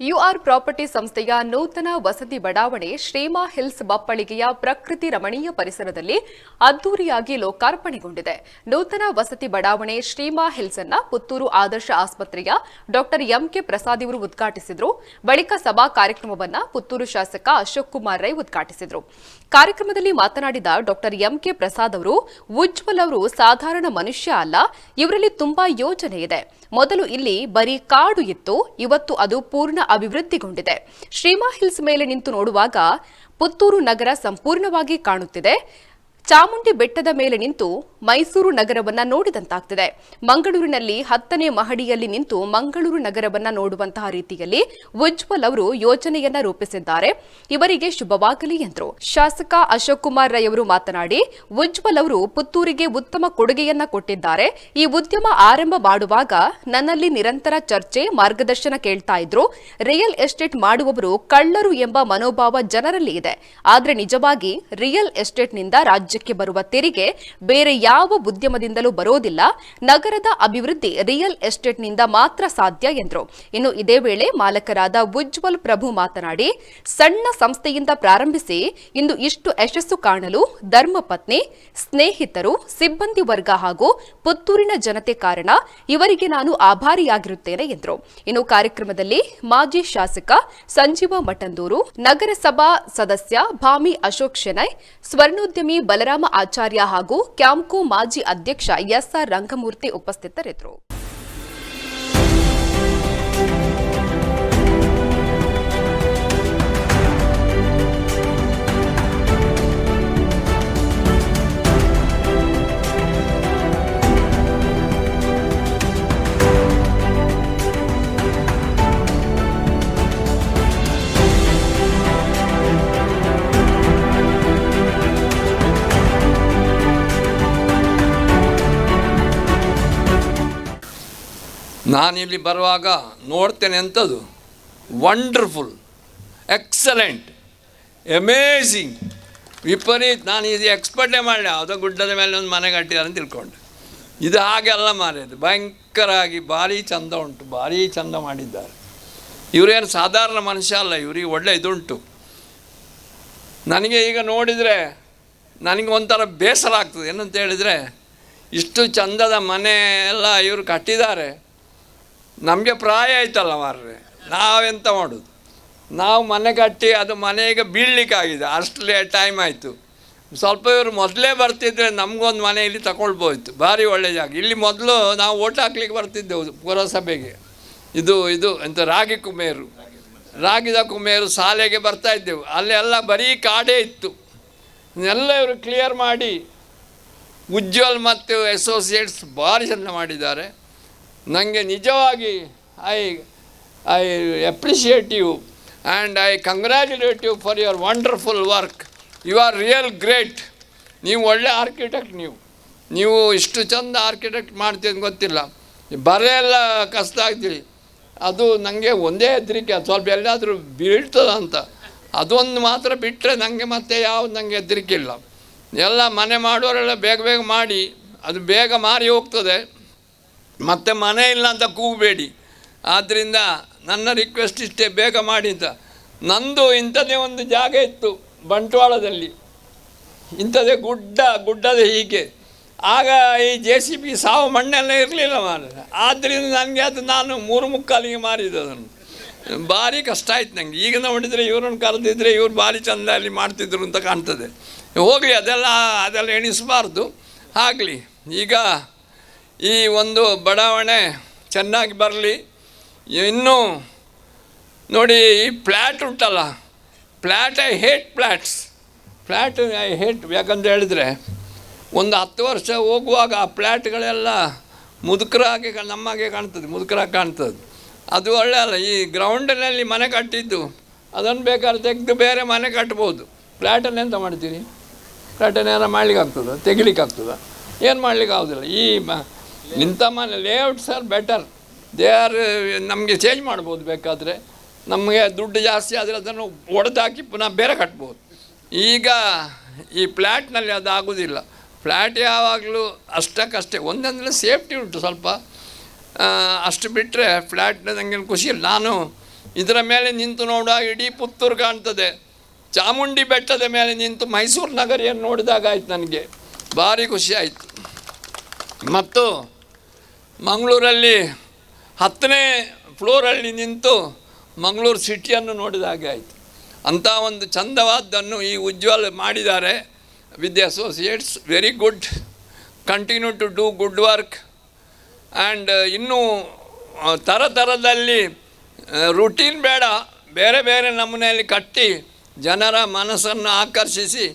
UR property ಸಂಸ್ಥೆಯ ನೂತನ ವಸತಿ ಬಡಾವಣೆ ಶ್ರೀಮಾ ಹಿಲ್ಸ್ ಬಪ್ಪಳಿಗೆಯ ಪ್ರಕೃತಿ ರಮಣೀಯ ಪರಿಸರದಲ್ಲಿ ಅದ್ದೂರಿಯಾಗಿ ಲೋಕಾರ್ಪಣೆಗೊಂಡಿದೆ. ನೂತನ ವಸತಿ ಬಡಾವಣೆ ಶ್ರೀಮಾ ಹಿಲ್ಸ್ ಅನ್ನ ಪುತ್ತೂರು ಆದರ್ಶ ಆಸ್ಪತ್ರೆಯ ಡಾಕ್ಟರ್ ಎಂಕೆ ಪ್ರಸಾದ್ ಇವರು ಉದ್ಘಾಟಿಸಿದ್ರು. ಬಳಿಕ ಸಭಾ ಕಾರ್ಯಕ್ರಮವನ್ನ ಪುತ್ತೂರು ಶಾಸಕ ಅಶೋಕ್ ಕುಮಾರ್ ರೈ ಉದ್ಘಾಟಿಸಿದ್ರು. ಕಾರ್ಯಕ್ರಮದಲ್ಲಿ ಮಾತನಾಡಿದ ಡಾಕ್ಟರ್ ಎಂಕೆ ಪ್ರಸಾದ್ ಅವರು, ಉಜ್ವಲ್ ಅವರು ಸಾಧಾರಣ ಮನುಷ್ಯ ಅಲ್ಲ, ಇವರಲ್ಲಿ ತುಂಬಾ ಯೋಜನೆ ಇದೆ. ಮೊದಲು ಇಲ್ಲಿ ಬರೀ ಕಾಡು ಇತ್ತು, ಇವತ್ತು ಅದು ಪೂರ್ಣ ಅಭಿವೃದ್ಧಿಗೊಂಡಿದೆ. ಶ್ರೀಮಾ ಹಿಲ್ಸ್ ಮೇಲೆ ನಿಂತು ನೋಡುವಾಗ ಪುತ್ತೂರು ನಗರ ಸಂಪೂರ್ಣವಾಗಿ ಕಾಣುತ್ತಿದೆ. ಚಾಮುಂಡಿ ಬೆಟ್ಟದ ಮೇಲೆ ನಿಂತು ಮೈಸೂರು ನಗರವನ್ನ ನೋಡಿದಂತಾಗ್ತಿದೆ. ಮಂಗಳೂರಿನಲ್ಲಿ ಹತ್ತನೇ ಮಹಡಿಯಲ್ಲಿ ನಿಂತು ಮಂಗಳೂರು ನಗರವನ್ನ ನೋಡುವಂತಹ ರೀತಿಯಲ್ಲಿ ಉಜ್ವಲ್ ಅವರು ಯೋಜನೆಯನ್ನ ರೂಪಿಸಿದ್ದಾರೆ. ಇವರಿಗೆ ಶುಭವಾಗಲಿ ಎಂದರು. ಶಾಸಕ ಅಶೋಕ್ ಕುಮಾರ್ ರೈ ಅವರು ಮಾತನಾಡಿ, ಉಜ್ವಲ್ ಅವರು ಪುತ್ತೂರಿಗೆ ಉತ್ತಮ ಕೊಡುಗೆಯನ್ನ ಕೊಟ್ಟಿದ್ದಾರೆ. ಈ ಉದ್ಯಮ ಆರಂಭ ಮಾಡುವಾಗ ನನ್ನಲ್ಲಿ ನಿರಂತರ ಚರ್ಚೆ, ಮಾರ್ಗದರ್ಶನ ಕೇಳ್ತಾ ಇದ್ರು. ರಿಯಲ್ ಎಸ್ಟೇಟ್ ಮಾಡುವವರು ಕಳ್ಳರು ಎಂಬ ಮನೋಭಾವ ಜನರಲ್ಲಿ ಇದೆ. ಆದರೆ ನಿಜವಾಗಿ ರಿಯಲ್ ಎಸ್ಟೇಟ್ನಿಂದ ರಾಜ್ಯಕ್ಕೆ ಬರುವ ತೆರಿಗೆ ಬೇರೆ ಯಾವ ಉದ್ಯಮದಿಂದಲೂ ಬರೋದಿಲ್ಲ. ನಗರದ ಅಭಿವೃದ್ಧಿ ರಿಯಲ್ ಎಸ್ಟೇಟ್ನಿಂದ ಮಾತ್ರ ಸಾಧ್ಯ ಎಂದರು. ಇನ್ನು ಇದೇ ವೇಳೆ ಮಾಲಕರಾದ ಉಜ್ವಲ್ ಪ್ರಭು ಮಾತನಾಡಿ, ಸಣ್ಣ ಸಂಸ್ಥೆಯಿಂದ ಪ್ರಾರಂಭಿಸಿ, ಇಂದು ಇಷ್ಟು ಯಶಸ್ಸು ಕಾಣಲು ಧರ್ಮಪತ್ನಿ ಸ್ನೇಹಿತರು, ಸಿಬ್ಬಂದಿ ವರ್ಗ ಹಾಗೂ ಪುತ್ತೂರಿನ ಜನತೆ ಕಾರಣ ಇವರಿಗೆ ನಾನು ಆಭಾರಿಯಾಗಿರುತ್ತೇನೆ ಎಂದರು. ಇನ್ನು ಕಾರ್ಯಕ್ರಮದಲ್ಲಿ ಮಾಜಿ ಶಾಸಕ ಸಂಜೀವ ಮಠಂದೂರು, ನಗರಸಭಾ ಸದಸ್ಯ ಭಾಮಿ ಅಶೋಕ್ ಶೆನೈ ಸ್ವರ್ಣೋದ್ಯಮಿ ಬಲರಾಮ ಆಚಾರ್ಯ ಹಾಗೂ ಕ್ಯಾಂಕೋ ಮಾಜಿ ಅಧ್ಯಕ್ಷ ಎಸ್ಆರ್ ರಂಗಮೂರ್ತಿ ಉಪಸ್ಥಿತರಿದ್ದರು. ನಾನಿಲ್ಲಿ ಬರುವಾಗ ನೋಡ್ತೇನೆ ಎಂಥದ್ದು? ವಂಡರ್ಫುಲ್ ಎಕ್ಸಲೆಂಟ್ ಅಮೇಝಿಂಗ್ ವಿಪರೀತ, ನಾನು ಇದು ಎಕ್ಸ್ಪರ್ಟೇ ಮಾಡಲಿ ಯಾವುದೋ ಗುಡ್ಡದ ಮೇಲೆ ಒಂದು ಮನೆ ಕಟ್ಟಿದ್ದಾರೆ ಅಂತ ತಿಳ್ಕೊಂಡೆ. ಇದು ಹಾಗೆಲ್ಲ ಮಾರಿದ್ದು ಭಯಂಕರ ಭಾರಿ ಚಂದ ಉಂಟು, ಭಾರಿ ಚಂದ ಮಾಡಿದ್ದಾರೆ. ಇವರೇನು ಸಾಧಾರಣ ಮನುಷ್ಯ ಅಲ್ಲ, ಇವರಿಗೆ ಒಳ್ಳೆ ಇದುಂಟು. ನನಗೆ ಈಗ ನೋಡಿದರೆ ನನಗೆ ಒಂಥರ ಬೇಸರ ಆಗ್ತದೆ. ಏನಂತ ಹೇಳಿದರೆ, ಇಷ್ಟು ಚಂದದ ಮನೆ ಎಲ್ಲ ಇವರು ಕಟ್ಟಿದ್ದಾರೆ. ನಮಗೆ ಪ್ರಾಯ ಆಯ್ತಲ್ಲ ಮಾರ್ರೆ. ನಾವೆಂತ ಮಾಡೋದು? ನಾವು ಮನೆ ಕಟ್ಟಿ ಅದು ಮನೆಗೆ ಬೀಳಲಿಕ್ಕಾಗಿದೆ. ಅಷ್ಟೇ ಟೈಮ್ ಆಯಿತು. ಸ್ವಲ್ಪ ಇವರು ಮೊದಲೇ ಬರ್ತಿದ್ರೆ ನಮಗೊಂದು ಮನೆ ಇಲ್ಲಿ ತಗೊಳ್ಬೋಯ್ತು ಭಾರಿ ಒಳ್ಳೆ ಜಾಗ. ಇಲ್ಲಿ ಮೊದಲು ನಾವು ಓಟ್ ಹಾಕ್ಲಿಕ್ಕೆ ಬರ್ತಿದ್ದೆವು ಪುರಸಭೆಗೆ. ಇದು ಇದು ಎಂತ ರಾಗಿ ಕುಮೇರು ರಾಗಿದ ಕುಮೇರು ಶಾಲೆಗೆ ಬರ್ತಾ ಇದ್ದೆವು. ಅಲ್ಲೆಲ್ಲ ಬರೀ ಕಾಡೇ ಇತ್ತು. ಎಲ್ಲ ಇವರು ಕ್ಲಿಯರ್ ಮಾಡಿ ಉಜ್ವಲ್ ಮತ್ತು ಅಸೋಸಿಯೇಟ್ಸ್ ಭಾರಿ ಚೆಂದ ಮಾಡಿದ್ದಾರೆ. ನನಗೆ ನಿಜವಾಗಿ I I appreciate you and I congratulate you for your wonderful work you are real great ನೀವು ಒಳ್ಳೆ ಆರ್ಕಿಟೆಕ್ಟ್ ನೀವು. ನೀವು ಇಷ್ಟು ಚಂದ ಆರ್ಕಿಟೆಕ್ಟ್ ಮಾಡ್ತೀನಿ ಗೊತ್ತಿಲ್ಲ. ಬರೆಯೆಲ್ಲ ಕಷ್ಟ ಆಗ್ತೀರಿ ಅದು ನನಗೆ ಒಂದೇ ಹೆದರಿಕೆ. ಅದು ಸ್ವಲ್ಪ ಎಲ್ಲಾದರೂ ಬೀಳ್ತದಂತ ಅದೊಂದು ಮಾತ್ರ ಬಿಟ್ಟರೆ ನನಗೆ ಮತ್ತೆ ಯಾವುದು ನನಗೆ ಹೆದರಿಕೆ ಇಲ್ಲ. ಎಲ್ಲ ಮನೆ ಮಾಡೋರೆಲ್ಲ ಬೇಗ ಬೇಗ ಮಾಡಿ. ಅದು ಬೇಗ ಮಾರಿ ಹೋಗ್ತದೆ. ಮತ್ತೆ ಮನೆ ಇಲ್ಲ ಅಂತ ಕೂಗಬೇಡಿ. ಆದ್ದರಿಂದ ನನ್ನ ರಿಕ್ವೆಸ್ಟ್ ಇಷ್ಟೇ, ಬೇಗ ಮಾಡಿ ಅಂತ. ನಂದು ಇಂಥದ್ದೇ ಒಂದು ಜಾಗ ಇತ್ತು ಬಂಟ್ವಾಳದಲ್ಲಿ. ಇಂಥದ್ದೇ ಗುಡ್ಡ, ಗುಡ್ಡದ ಹೀಗೆ. ಆಗ ಈ ಜೆ ಸಿ ಬಿ ಸಾವು ಮಣ್ಣೆಲ್ಲ ಇರಲಿಲ್ಲ ಮಾರ ಆದ್ದರಿಂದ ನನಗೆ ಅದು ನಾನು ಮೂರು ಮುಕ್ಕಾಲಿಗೆ ಮಾರಿದ್ದು ಅದನ್ನು. ಭಾರಿ ಕಷ್ಟ ಆಯ್ತು ನನಗೆ ಈಗ ನೋಡಿದರೆ ಇವ್ರನ್ನ ಕರೆದಿದ್ದರೆ ಇವ್ರು ಭಾರಿ ಚಂದ ಅಲ್ಲಿ ಮಾಡ್ತಿದ್ರು ಅಂತ ಕಾಣ್ತದೆ. ಹೋಗಲಿ, ಅದೆಲ್ಲ ಅದೆಲ್ಲ ಎಣಿಸಬಾರ್ದು. ಆಗಲಿ, ಈಗ ಈ ಒಂದು ಬಡಾವಣೆ ಚೆನ್ನಾಗಿ ಬರಲಿ. ಇನ್ನೂ ನೋಡಿ, ಈ ಫ್ಲ್ಯಾಟ್ ಉಂಟಲ್ಲ, flat I hate flats. Flat I hate, ಯಾಕಂತ ಹೇಳಿದರೆ ಒಂದು ಹತ್ತು ವರ್ಷ ಹೋಗುವಾಗ ಆ ಫ್ಲ್ಯಾಟ್ಗಳೆಲ್ಲ ಮುದುಕರಾಗಿ ನಮ್ಮಾಗೆ ಕಾಣ್ತದೆ, ಮುದುಕರಾಗಿ ಕಾಣ್ತದೆ. ಅದು ಒಳ್ಳೆ ಅಲ್ಲ, ಈ ಗ್ರೌಂಡಿನಲ್ಲಿ ಮನೆ ಕಟ್ಟಿದ್ದು, ಅದನ್ನು ಬೇಕಾದ್ರೆ ತೆಗೆದು ಬೇರೆ ಮನೆ ಕಟ್ಬೋದು. ಫ್ಲ್ಯಾಟನ್ನು ಎಂತ ಮಾಡ್ತೀರಿ? ಫ್ಲ್ಯಾಟನ್ನು ಏನಾರು ಮಾಡ್ಲಿಕ್ಕೆ ಆಗ್ತದ ತೆಗಿಲಿಕ್ಕೆ ಆಗ್ತದ ಏನು ಮಾಡ್ಲಿಕ್ಕೆ ಆಗೋದಿಲ್ಲ ಈ ಮ ಇಂಥ ಮನೆ layouts are better they are ನಮಗೆ ಚೇಂಜ್ ಮಾಡ್ಬೋದು ಬೇಕಾದರೆ. ನಮಗೆ ದುಡ್ಡು ಜಾಸ್ತಿ ಆದರೆ ಅದನ್ನು ಒಡೆದಾಕಿ ಪುನಃ ಬೇರೆ ಕಟ್ಬೋದು. ಈಗ ಈ ಫ್ಲ್ಯಾಟ್ನಲ್ಲಿ ಅದು ಆಗೋದಿಲ್ಲ. ಫ್ಲ್ಯಾಟ್ ಯಾವಾಗಲೂ ಅಷ್ಟಕ್ಕಷ್ಟೇ. ಒಂದಂದರೆ ಸೇಫ್ಟಿ ಉಂಟು ಸ್ವಲ್ಪ. ಅಷ್ಟು ಬಿಟ್ಟರೆ ಫ್ಲ್ಯಾಟ್ ನನಗೆ ಖುಷಿ ಇಲ್ಲ. ನಾನು ಇದರ ಮೇಲೆ ನಿಂತು ನೋಡುವಾಗ ಇಡೀ ಪುತ್ತೂರು ಕಾಣ್ತದೆ. ಚಾಮುಂಡಿ ಬೆಟ್ಟದ ಮೇಲೆ ನಿಂತು ಮೈಸೂರು ನಗರಿಯನ್ನು ನೋಡಿದಾಗ ಆಯ್ತು ನನಗೆ. ಭಾರಿ ಖುಷಿ ಆಯಿತು. ಮತ್ತು ಮಂಗಳೂರಲ್ಲಿ ಹತ್ತನೇ ಫ್ಲೋರಲ್ಲಿ ನಿಂತು ಮಂಗಳೂರು ಸಿಟಿಯನ್ನು ನೋಡಿದ ಹಾಗೆ ಆಯಿತು. ಅಂಥ ಒಂದು ಚಂದವಾದ್ದನ್ನು ಈ ಉಜ್ವಲ್ ಮಾಡಿದ್ದಾರೆ Vidya associates. Very good continue to do good work and ಇನ್ನೂ ಥರ ಥರದಲ್ಲಿ ರುಟೀನ್ ಬೇಡ. ಬೇರೆ ಬೇರೆ ನಮೂನೆಯಲ್ಲಿ ಕಟ್ಟಿ ಜನರ ಮನಸ್ಸನ್ನು ಆಕರ್ಷಿಸಿ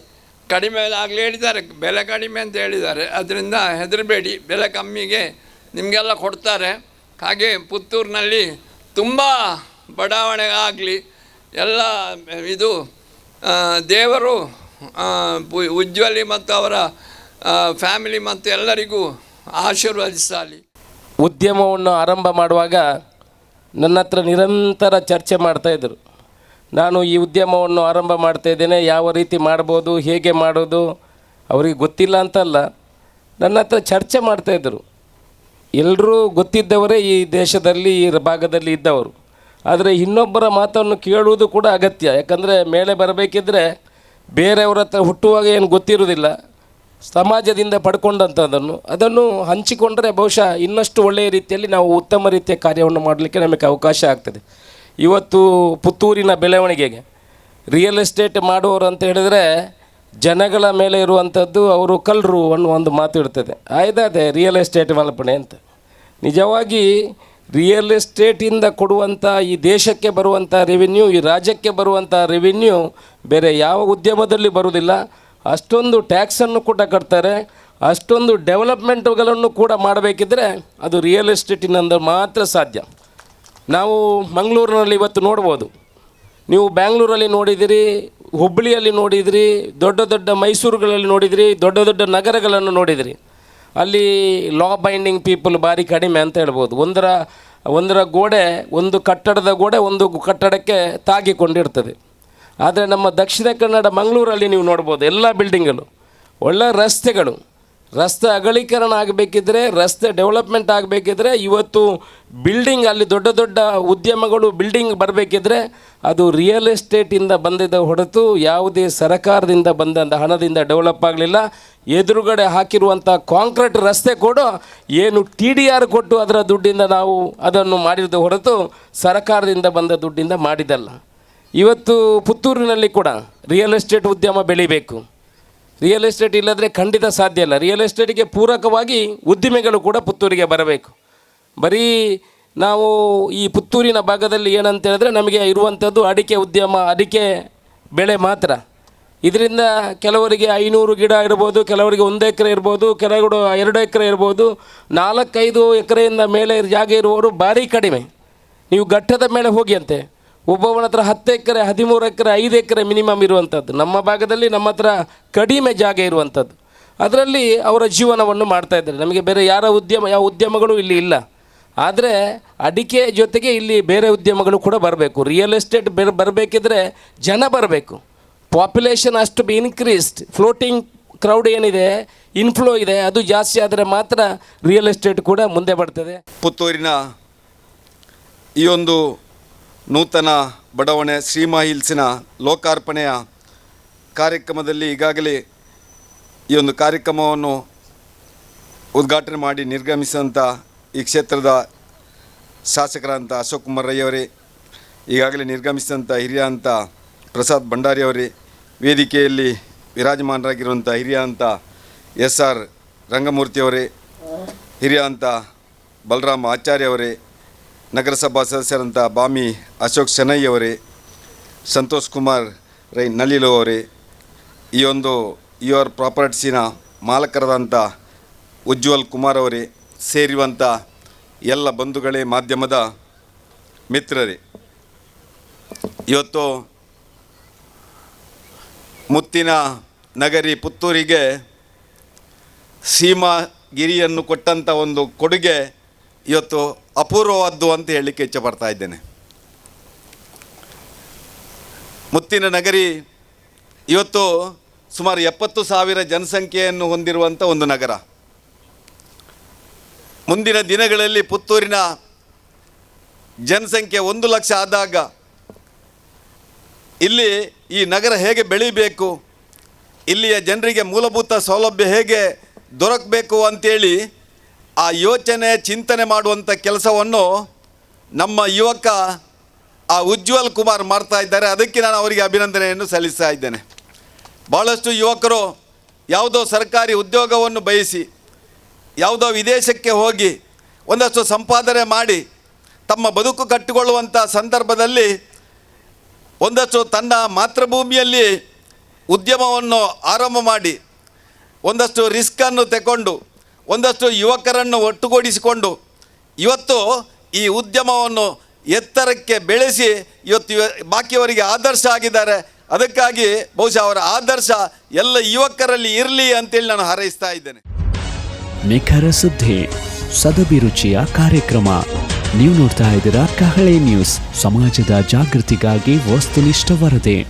ಕಡಿಮೆ ಆಗಲಿ ಹೇಳಿದ್ದಾರೆ. ಬೆಲೆ ಕಡಿಮೆ ಅಂತ ಹೇಳಿದ್ದಾರೆ. ಅದರಿಂದ ಹೆದರಬೇಡಿ. ಬೆಲೆ ಕಮ್ಮಿಗೆ ನಿಮಗೆಲ್ಲ ಕೊಡ್ತಾರೆ. ಹಾಗೆ ಪುತ್ತೂರಿನಲ್ಲಿ ತುಂಬ ಬಡಾವಣೆ ಆಗಲಿ ಎಲ್ಲ ಇದು ದೇವರು ಉಜ್ವಲಿ ಮತ್ತು ಅವರ ಫ್ಯಾಮಿಲಿ ಮತ್ತು ಎಲ್ಲರಿಗೂ ಆಶೀರ್ವದಿಸಲಿ. ಉದ್ಯಮವನ್ನು ಆರಂಭ ಮಾಡುವಾಗ ನನ್ನ ಹತ್ರ ನಿರಂತರ ಚರ್ಚೆ ಮಾಡ್ತಾಯಿದ್ರು ನಾನು ಈ ಉದ್ಯಮವನ್ನು ಆರಂಭ ಮಾಡ್ತಾಯಿದ್ದೇನೆ ಯಾವ ರೀತಿ ಮಾಡ್ಬೋದು, ಹೇಗೆ ಮಾಡೋದು, ಅವರಿಗೆ ಗೊತ್ತಿಲ್ಲ ಅಂತಲ್ಲ, ನನ್ನ ಹತ್ರ ಚರ್ಚೆ ಮಾಡ್ತಾಯಿದ್ರು ಎಲ್ಲರೂ ಗೊತ್ತಿದ್ದವರೇ ಈ ದೇಶದಲ್ಲಿ, ಈ ಭಾಗದಲ್ಲಿ ಇದ್ದವರು. ಆದರೆ ಇನ್ನೊಬ್ಬರ ಮಾತನ್ನು ಕೇಳುವುದು ಕೂಡ ಅಗತ್ಯ. ಯಾಕಂದರೆ ಮೇಲೆ ಬರಬೇಕಿದ್ರೆ ಬೇರೆಯವರ ಹತ್ರ ಹುಟ್ಟುವಾಗ ಏನು ಗೊತ್ತಿರುವುದಿಲ್ಲ. ಸಮಾಜದಿಂದ ಪಡ್ಕೊಂಡಂಥದ್ದನ್ನು, ಅದನ್ನು ಹಂಚಿಕೊಂಡರೆ ಬಹುಶಃ ಇನ್ನಷ್ಟು ಒಳ್ಳೆಯ ರೀತಿಯಲ್ಲಿ ನಾವು ಉತ್ತಮ ರೀತಿಯ ಕಾರ್ಯವನ್ನು ಮಾಡಲಿಕ್ಕೆ ನಮಗೆ ಅವಕಾಶ ಆಗ್ತದೆ. ಇವತ್ತು ಪುತ್ತೂರಿನ ಬೆಳವಣಿಗೆಗೆ, ರಿಯಲ್ ಎಸ್ಟೇಟ್ ಮಾಡುವವರು ಅಂತ ಹೇಳಿದರೆ ಜನಗಳ ಮೇಲೆ ಇರುವಂಥದ್ದು ಅವರು ಕಲ್ರು ಅನ್ನೋ ಒಂದು ಮಾತು ಇರ್ತದೆ. ಅದೇ ರಿಯಲ್ ಎಸ್ಟೇಟ್ ಡೆವಲಪ್ಮೆಂಟ್ ಅಂತ. ನಿಜವಾಗಿ ರಿಯಲ್ ಎಸ್ಟೇಟಿಂದ ಕೊಡುವಂಥ ಈ ದೇಶಕ್ಕೆ ಬರುವಂಥ ರೆವಿನ್ಯೂ ಈ ರಾಜ್ಯಕ್ಕೆ ಬರುವಂಥ ರೆವಿನ್ಯೂ ಬೇರೆ ಯಾವ ಉದ್ಯಮದಲ್ಲಿ ಬರುವುದಿಲ್ಲ. ಅಷ್ಟೊಂದು ಟ್ಯಾಕ್ಸನ್ನು ಕೂಡ ಕಟ್ತಾರೆ. ಅಷ್ಟೊಂದು ಡೆವಲಪ್ಮೆಂಟ್ಗಳನ್ನು ಕೂಡ ಮಾಡಬೇಕಿದ್ರೆ ಅದು ರಿಯಲ್ ಎಸ್ಟೇಟಿನಿಂದ ಮಾತ್ರ ಸಾಧ್ಯ. ನಾವು ಮಂಗಳೂರಿನಲ್ಲಿ ಇವತ್ತು ನೋಡ್ಬೋದು. ನೀವು ಬ್ಯಾಂಗ್ಳೂರಲ್ಲಿ ನೋಡಿದಿರಿ ಹುಬ್ಬಳ್ಳಿಯಲ್ಲಿ ನೋಡಿದಿರಿ, ದೊಡ್ಡ ದೊಡ್ಡ ಮೈಸೂರುಗಳಲ್ಲಿ ನೋಡಿದಿರಿ, ದೊಡ್ಡ ದೊಡ್ಡ ನಗರಗಳನ್ನು ನೋಡಿದಿರಿ. ಅಲ್ಲಿ ಲಾ ಬೈಂಡಿಂಗ್ ಪೀಪಲ್ ಭಾರಿ ಕಡಿಮೆ ಅಂತ ಹೇಳ್ಬೋದು. ಒಂದರ ಒಂದರ ಗೋಡೆ, ಒಂದು ಕಟ್ಟಡದ ಗೋಡೆ ಒಂದು ಕಟ್ಟಡಕ್ಕೆ ತಾಗಿಕೊಂಡಿರ್ತದೆ. ಆದರೆ ನಮ್ಮ ದಕ್ಷಿಣ ಕನ್ನಡ ಮಂಗಳೂರಲ್ಲಿ ನೀವು ನೋಡ್ಬೋದು, ಎಲ್ಲ ಬಿಲ್ಡಿಂಗ್ಗಳು ಒಳ್ಳೆ ರಸ್ತೆಗಳು. ರಸ್ತೆ ಅಗಲೀಕರಣ ಆಗಬೇಕಿದ್ರೆ ರಸ್ತೆ ಡೆವಲಪ್ಮೆಂಟ್ ಆಗಬೇಕಿದ್ರೆ, ಇವತ್ತು ಬಿಲ್ಡಿಂಗ್ ಅಲ್ಲಿ ದೊಡ್ಡ ದೊಡ್ಡ ಉದ್ಯಮಗಳು ಬಿಲ್ಡಿಂಗ್ ಬರಬೇಕಿದ್ರೆ ಅದು ರಿಯಲ್ ಎಸ್ಟೇಟಿಂದ ಬಂದಿದ್ದ ಹೊರತು ಯಾವುದೇ ಸರಕಾರದಿಂದ ಬಂದಂಥ ಹಣದಿಂದ ಡೆವಲಪ್ ಆಗಲಿಲ್ಲ. ಎದುರುಗಡೆ ಹಾಕಿರುವಂಥ ಕಾಂಕ್ರೀಟ್ ರಸ್ತೆ ಕೂಡ ಏನು ಟಿ ಡಿ ಆರ್ ಕೊಟ್ಟು ಅದರ ದುಡ್ಡಿಂದ ನಾವು ಅದನ್ನು ಮಾಡಿದ ಹೊರತು ಸರಕಾರದಿಂದ ಬಂದ ದುಡ್ಡಿಂದ ಮಾಡಿದಲ್ಲ ಇವತ್ತು ಪುತ್ತೂರಿನಲ್ಲಿ ಕೂಡ ರಿಯಲ್ ಎಸ್ಟೇಟ್ ಉದ್ಯಮ ಬೆಳಿಬೇಕು. ರಿಯಲ್ ಎಸ್ಟೇಟ್ ಇಲ್ಲದ್ರೆ ಖಂಡಿತ ಸಾಧ್ಯ ಇಲ್ಲ. ರಿಯಲ್ ಎಸ್ಟೇಟಿಗೆ ಪೂರಕವಾಗಿ ಉದ್ದಿಮೆಗಳು ಕೂಡ ಪುತ್ತೂರಿಗೆ ಬರಬೇಕು. ಬರೀ ನಾವು ಈ ಪುತ್ತೂರಿನ ಭಾಗದಲ್ಲಿ ಏನಂತ ಹೇಳಿದ್ರೆ ನಮಗೆ ಇರುವಂಥದ್ದು ಅಡಿಕೆ ಉದ್ಯಮ, ಅಡಿಕೆ ಬೆಳೆ ಮಾತ್ರ. ಇದರಿಂದ ಕೆಲವರಿಗೆ ಐನೂರು ಗಿಡ ಇರ್ಬೋದು, ಕೆಲವರಿಗೆ ಒಂದು ಎಕರೆ ಇರ್ಬೋದು, ಕೆಲವರು ಎರಡು ಎಕರೆ ಇರ್ಬೋದು, ನಾಲ್ಕೈದು ಎಕರೆಯಿಂದ ಮೇಲೆ ಜಾಗ ಇರುವವರು ಭಾರಿ ಕಡಿಮೆ. ನೀವು ಘಟ್ಟದ ಮೇಲೆ ಹೋಗಿ ಅಂತೆ ಒಬ್ಬೊಬ್ಬನ ಹತ್ರ ಹತ್ತು ಎಕರೆ, ಹದಿಮೂರು ಎಕರೆ, ಐದು ಎಕರೆ ಮಿನಿಮಮ್ ಇರುವಂಥದ್ದು. ನಮ್ಮ ಭಾಗದಲ್ಲಿ ನಮ್ಮ ಹತ್ರ ಕಡಿಮೆ ಜಾಗ ಇರುವಂಥದ್ದು. ಅದರಲ್ಲಿ ಅವರ ಜೀವನವನ್ನು ಮಾಡ್ತಾ ಇದ್ದಾರೆ. ನಮಗೆ ಬೇರೆ ಯಾರ ಉದ್ಯಮ, ಯಾವ ಉದ್ಯಮಗಳು ಇಲ್ಲಿ ಇಲ್ಲ. ಆದರೆ ಅಡಿಕೆ ಜೊತೆಗೆ ಇಲ್ಲಿ ಬೇರೆ ಉದ್ಯಮಗಳು ಕೂಡ ಬರಬೇಕು. ರಿಯಲ್ ಎಸ್ಟೇಟ್ ಬೇರೆ ಬರಬೇಕಿದ್ರೆ ಜನ ಬರಬೇಕು. ಪಾಪ್ಯುಲೇಷನ್ ಅಷ್ಟು ಬಿ ಇನ್ಕ್ರೀಸ್ಡ್ ಫ್ಲೋಟಿಂಗ್ ಕ್ರೌಡ್ ಏನಿದೆ ಇನ್ಫ್ಲೋ ಇದೆ, ಅದು ಜಾಸ್ತಿ ಆದರೆ ಮಾತ್ರ ರಿಯಲ್ ಎಸ್ಟೇಟ್ ಕೂಡ ಮುಂದೆ ಬರ್ತದೆ. ಪುತ್ತೂರಿನ ಈ ಒಂದು ನೂತನ ಬಡಾವಣೆ ಶ್ರೀಮಾ ಹಿಲ್ಸಿನ ಲೋಕಾರ್ಪಣೆಯ ಕಾರ್ಯಕ್ರಮದಲ್ಲಿ ಈಗಾಗಲೇ ಈ ಒಂದು ಕಾರ್ಯಕ್ರಮವನ್ನು ಉದ್ಘಾಟನೆ ಮಾಡಿ ನಿರ್ಗಮಿಸಿದಂಥ ಈ ಕ್ಷೇತ್ರದ ಶಾಸಕರಂಥ ಅಶೋಕ್ ಕುಮಾರ್ ರೈಯವರೇ ಈಗಾಗಲೇ ನಿರ್ಗಮಿಸಿದಂಥ ಹಿರಿಯ ಅಂತ ಪ್ರಸಾದ್ ಭಂಡಾರಿಯವರೇ ವೇದಿಕೆಯಲ್ಲಿ ವಿರಾಜಮಾನರಾಗಿರುವಂಥ ಹಿರಿಯ ಅಂತ ಎಸ್ ಆರ್ ರಂಗಮೂರ್ತಿಯವರೇ ಹಿರಿಯ ಅಂತ ಬಲರಾಮ್ ಆಚಾರ್ಯ ಅವರೇ ನಗರಸಭಾ ಸದಸ್ಯರಂಥ ಬಾಮಿ ಅಶೋಕ್ ಶೆನೈ ಅವರೇ, ಸಂತೋಷ್ ಕುಮಾರ್ ರೈ ನಲಿಲು ಅವರೇ, ಈ ಒಂದು ಯುವರ್ ಪ್ರಾಪರ್ಟೀಸಿನ ಮಾಲಕರಾದಂಥ ಉಜ್ವಲ್ ಕುಮಾರ್ ಅವರೇ ಸೇರಿರುವಂಥ ಎಲ್ಲ ಬಂಧುಗಳೇ ಮಾಧ್ಯಮದ ಮಿತ್ರರೇ. ಇವತ್ತು ಮುತ್ತಿನ ನಗರಿ ಪುತ್ತೂರಿಗೆ ಸೀಮಾಗಿರಿಯನ್ನು ಕೊಟ್ಟಂಥ ಒಂದು ಕೊಡುಗೆ ಇವತ್ತು ಅಪೂರ್ವವಾದ್ದು ಅಂತ ಹೇಳಲಿಕ್ಕೆ ಬರ್ತಾ ಇದ್ದೇನೆ. ಮುತ್ತಿನ ನಗರಿ ಇವತ್ತು ಸುಮಾರು ಎಪ್ಪತ್ತು ಸಾವಿರ ಜನಸಂಖ್ಯೆಯನ್ನು ಹೊಂದಿರುವಂಥ ಒಂದು ನಗರ. ಮುಂದಿನ ದಿನಗಳಲ್ಲಿ ಪುತ್ತೂರಿನ ಜನಸಂಖ್ಯೆ ಒಂದು ಲಕ್ಷ ಆದಾಗ ಇಲ್ಲಿ ಈ ನಗರ ಹೇಗೆ ಬೆಳಿಬೇಕು, ಇಲ್ಲಿಯ ಜನರಿಗೆ ಮೂಲಭೂತ ಸೌಲಭ್ಯ ಹೇಗೆ ದೊರಕಬೇಕು ಅಂತೇಳಿ ಆ ಯೋಚನೆ, ಚಿಂತನೆ ಮಾಡುವಂಥ ಕೆಲಸವನ್ನು ನಮ್ಮ ಯುವಕ ಆ ಉಜ್ವಲ್ ಕುಮಾರ್ ಮಾಡ್ತಾ ಇದ್ದಾರೆ. ಅದಕ್ಕೆ ನಾನು ಅವರಿಗೆ ಅಭಿನಂದನೆಯನ್ನು ಸಲ್ಲಿಸ್ತಾ ಇದ್ದೇನೆ. ಭಾಳಷ್ಟು ಯುವಕರು ಯಾವುದೋ ಸರ್ಕಾರಿ ಉದ್ಯೋಗವನ್ನು ಬಯಸಿ, ಯಾವುದೋ ವಿದೇಶಕ್ಕೆ ಹೋಗಿ ಒಂದಷ್ಟು ಸಂಪಾದನೆ ಮಾಡಿ ತಮ್ಮ ಬದುಕು ಕಟ್ಟಿಕೊಳ್ಳುವಂಥ ಸಂದರ್ಭದಲ್ಲಿ ಒಂದಷ್ಟು ತನ್ನ ಮಾತೃಭೂಮಿಯಲ್ಲಿ ಉದ್ಯಮವನ್ನು ಆರಂಭ ಮಾಡಿ, ಒಂದಷ್ಟು ರಿಸ್ಕನ್ನು ತಗೊಂಡು ಒಂದಷ್ಟು ಯುವಕರನ್ನು ಒಟ್ಟುಗೂಡಿಸಿಕೊಂಡು ಇವತ್ತು ಈ ಉದ್ಯಮವನ್ನು ಎತ್ತರಕ್ಕೆ ಬೆಳೆಸಿ ಇವತ್ತು ಇವ- ಬಾಕಿಯವರಿಗೆ ಆದರ್ಶ ಆಗಿದ್ದಾರೆ. ಅದಕ್ಕಾಗಿ ಬಹುಶಃ ಅವರ ಆದರ್ಶ ಎಲ್ಲ ಯುವಕರಲ್ಲಿ ಇರಲಿ ಅಂತೇಳಿ ನಾನು ಹಾರೈಸ್ತಾ ಇದ್ದೇನೆ. ನಿಖರ ಸುದ್ದಿ ಸದಭಿರುಚಿಯ ಕಾರ್ಯಕ್ರಮ. ನೀವು ನೋಡ್ತಾ ಇದ್ದೀರಾ ಕಹಳೆ ನ್ಯೂಸ್. ಸಮಾಜದ ಜಾಗೃತಿಗಾಗಿ ವಸ್ತುನಿಷ್ಠ ವರದಿ.